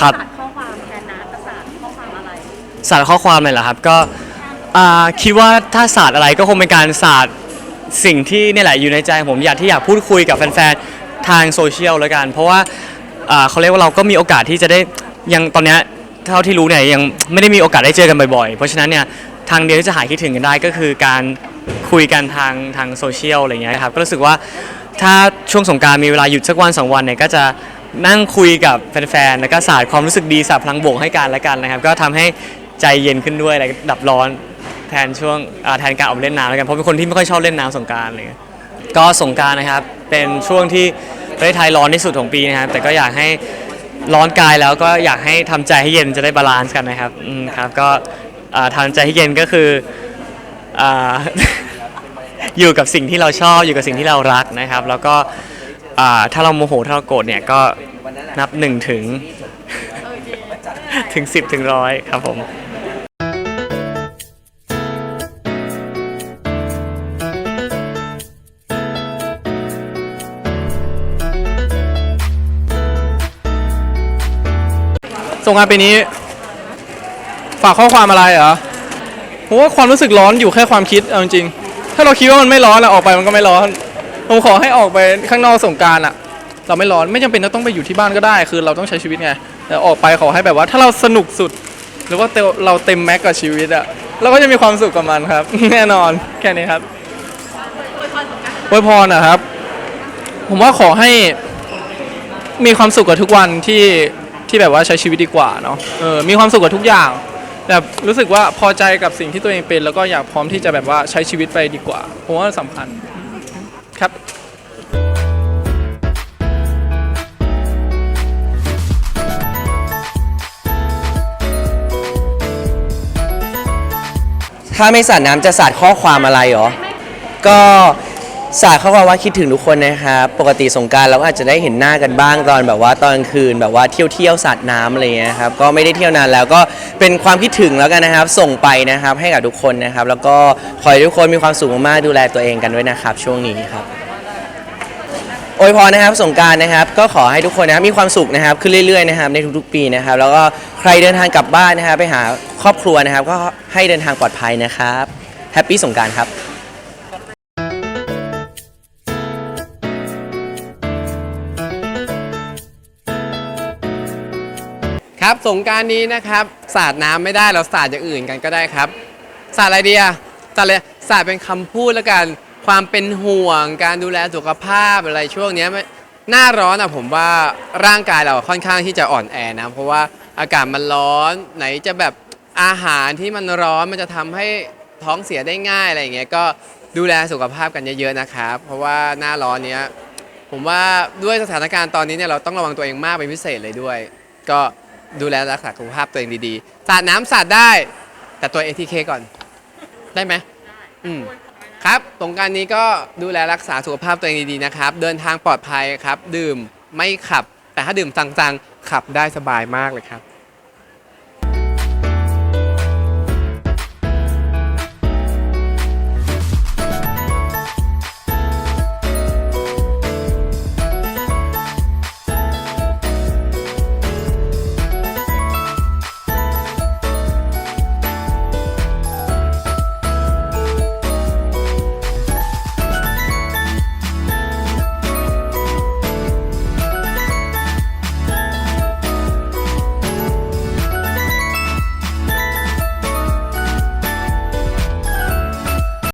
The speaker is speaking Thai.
ครับสาดข้อความแทนน้ำกับสาดข้อความอะไรสาดข้อความเลยเหรอครับก็อ่าคิดว่าถ้าศาสตร์อะไรก็คงเป็นการศาสตร์สิ่งที่เนี่ยแหละอยู่ในใจผมอยากที่อยากพูดคุยกับแฟนๆทางโซเชียลแล้วกัน เพราะว่าอ่าเขาเรียกว่าเราก็มีโอกาสที่จะได้ยังตอนเนี้ยเท่าที่รู้เนี่ยยังไม่ได้มีโอกาสได้เจอกันบ่อยๆ เพราะฉะนั้นเนี่ยทางเดียวที่จะหายคิดถึงกันได้ก็คือการคุยกันทางทางโซเชียลอะไรเงี้ยครับก็รู้สึกว่าถ้าช่วงสงกรารมีเวลาหยุดสักวันสองวันเนี่ยก็จะ นั่งคุยกับแฟนๆ แล้วก็สาดความรู้สึกดีสาดพลังบวกให้กันและกันนะครับ ก็ทำให้ใจเย็นขึ้นด้วยแล้วดับร้อนแทนช่วงอ่าแทนการออกไปเล่นน้ำแล้วกันเพราะเป็นคนที่ไม่ค่อยชอบเล่นน้ำสงกรารอะไรเลยก็สงกรารนะครับเป็นช่วงที่ประเทศไทยร้อนที่สุดของปีนะครับแต่ก็อยากให้ร้อนกายแล้วก็อยากให้ทำใจให้เย็นจะได้บาลานซ์กันนะครับอืมครับก็อ่าทำใจให้เย็นก็คืออา อยู่กับสิ่งที่เราชอบอยู่กับสิ่งที่เรารักนะครับ แล้วก็ อ่าถ้าเราโมโหถ้าเราโกรธเนี่ยก็นับหนึ่งถึงถึง10ถึงร้อยครับผมสงกรารปีนี้ ฝากข้อความอะไรเหรอผมว่าความรู้สึกร้อนอยู่แค่ความคิดเอาจริงๆถ้าเราคิดว่ามันไม่ร้อนอะออกไปมันก็ไม่ร้อน ผมขอให้ออกไปข้างนอกสงการอะเราไม่ร้อนไม่จำเป็นต้องไปอยู่ที่บ้านก็ได้ คือเราต้องใช้ชีวิตไงแต่ออกไปขอให้แบบว่าถ้าเราสนุกสุด หรือว่าเตเราเต็มแม็กกับชีวิตอะเราก็จะมีความสุขกับมันครับ แน่นอนแค่นี้ครับอวยพรนะครับ ผมว่าขอให้มีความสุขกับทุกวันที่ที่แบบว่าใช้ชีวิตดีกว่าเนาะเออมีความสุขกับทุกอย่างแบบรู้สึกว่าพอใจกับสิ่งที่ตัวเองเป็น แล้วก็อยากพร้อมที่จะแบบว่าใช้ชีวิตไปดีกว่าผมว่าสำคัญ ถ้าไม่สาดน้ำจะสาดข้อความอะไรหรอ ก็สาดข้อความว่าคิดถึงทุกคนนะครับ ปกติสงกรารเราก็อาจจะได้เห็นหน้ากันบ้างตอนแบบว่าตอนกลางคืนแบบว่าเที่ยวเที่ยวๆสาดน้ำอะไรเงี้ยครับ ก็ไม่ได้เที่ยวนานแล้วก็เป็นความคิดถึงแล้วกันนะครับ ส่งไปนะครับให้กับทุกคนนะครับ แล้วก็ขอให้ทุกคนมีความสุขมากๆดูแลตัวเองกันด้วยนะครับ ช่วงนี้ครับ อวยพรนะครับสงกรารนะครับ ก็ขอให้ทุกคนนะครับมีความสุขนะครับขึ้นเรื่อยๆนะครับในทุกๆปีนะครับ แล้วก็ใครเดินทางกลับบ้านนะครับไปหาครอบครัวนะครับ ก็ให้เดินทางปลอดภัยนะครับแฮปปี้สงกรารครับ ครับสงกรารนี้นะครับสาดน้ำไม่ได้เราสาดอย่างอื่นกันก็ได้ครับสาดอะไรดีอะสาดเลยสาดเป็นคำพูดแล้วกัน ความเป็นห่วงการดูแลสุขภาพอะไรช่วงเนี้ยไม่หน้าร้อนอะผมว่าร่างกายเราค่อนข้างที่จะอ่อนแอนะ เพราะว่าอากาศมันร้อนไหนจะแบบอาหารที่มันร้อนมันจะทำให้ท้องเสียได้ง่ายอะไรอย่างเงี้ยก็ดูแลสุขภาพกันเยอะๆนะครับ เพราะว่าหน้าร้อนเนี้ย ผมว่าด้วยสถานการณ์ตอนนี้เนี่ยเราต้องระวังตัวเองมากเป็นพิเศษเลยด้วย ก็ดูแลรักษาสุขภาพตัวเองดีๆ สาดน้ำสาดได้ แต่ตัว ATK ก่อน ได้ไหมอืมครั ครับสงกรารนี้ก็ดูแลรักษาสุขภาพตัวเองดีๆนะครับ เดินทางปลอดภัยครับ ดื่มไม่ขับ แต่ถ้าดื่มจังๆขับได้สบายมากเลยครับ